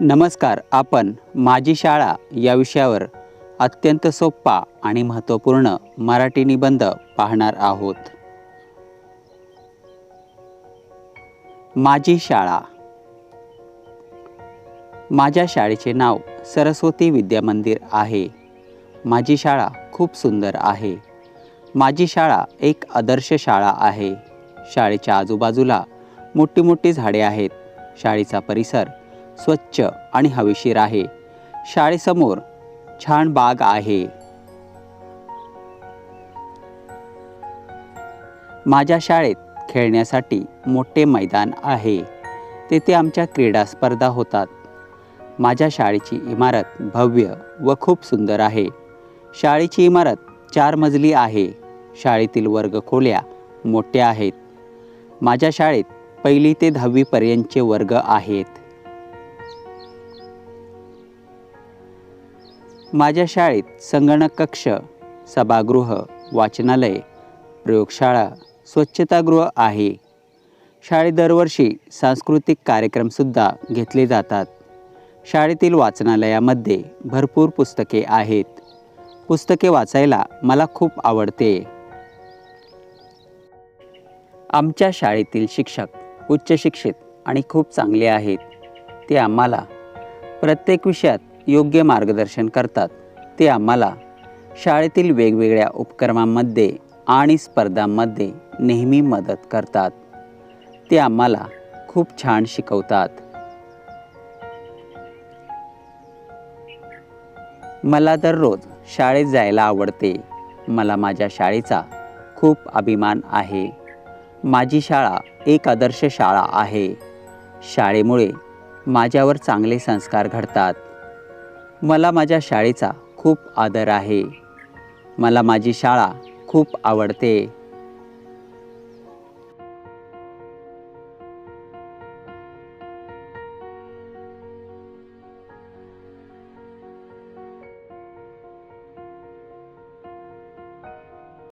नमस्कार आपण माझी शाळा या विषयावर अत्यंत सोपा आणि महत्त्वपूर्ण मराठी निबंध पाहणार आहोत. माझी शाळा. माझ्या शाळेचे नाव सरस्वती विद्या मंदिर आहे. माझी शाळा खूप सुंदर आहे. माझी शाळा एक आदर्श शाळा आहे. शाळेच्या आजूबाजूला मोठी मोठी झाडे आहेत. शाळेचा परिसर स्वच्छ आणि हवेशीर आहे. शाळेसमोर छान बाग आहे. माझ्या शाळेत खेळण्यासाठी मोठे मैदान आहे. तेथे आमच्या क्रीडा स्पर्धा होतात. माझ्या शाळेची इमारत भव्य व खूप सुंदर आहे. शाळेची इमारत चार मजली आहे. शाळेतील वर्ग खोल्या मोठ्या आहेत. माझ्या शाळेत पहिली ते दहावीपर्यंतचे वर्ग आहेत. माझ्या शाळेत संगणक कक्ष सभागृह वाचनालय प्रयोगशाळा स्वच्छतागृह आहे. शाळेत दरवर्षी सांस्कृतिक कार्यक्रमसुद्धा घेतले जातात. शाळेतील वाचनालयामध्ये भरपूर पुस्तके आहेत. पुस्तके वाचायला मला खूप आवडते. आमच्या शाळेतील शिक्षक उच्च शिक्षित आणि खूप चांगले आहेत. ते आम्हाला प्रत्येक विषयात योग्य मार्गदर्शन करतात. ते आम्हाला शाळेतील वेगवेगळ्या उपक्रमांमध्ये आणि स्पर्धांमध्ये नेहमी मदत करतात. ते आम्हाला खूप छान शिकवतात. मला दररोज शाळेत जायला आवडते. मला माझ्या शाळेचा खूप अभिमान आहे. माझी शाळा एक आदर्श शाळा आहे. शाळेमुळे माझ्यावर चांगले संस्कार घडतात. मला माझ्या शाळेचा खूप आदर आहे. मला माझी शाळा खूप आवडते.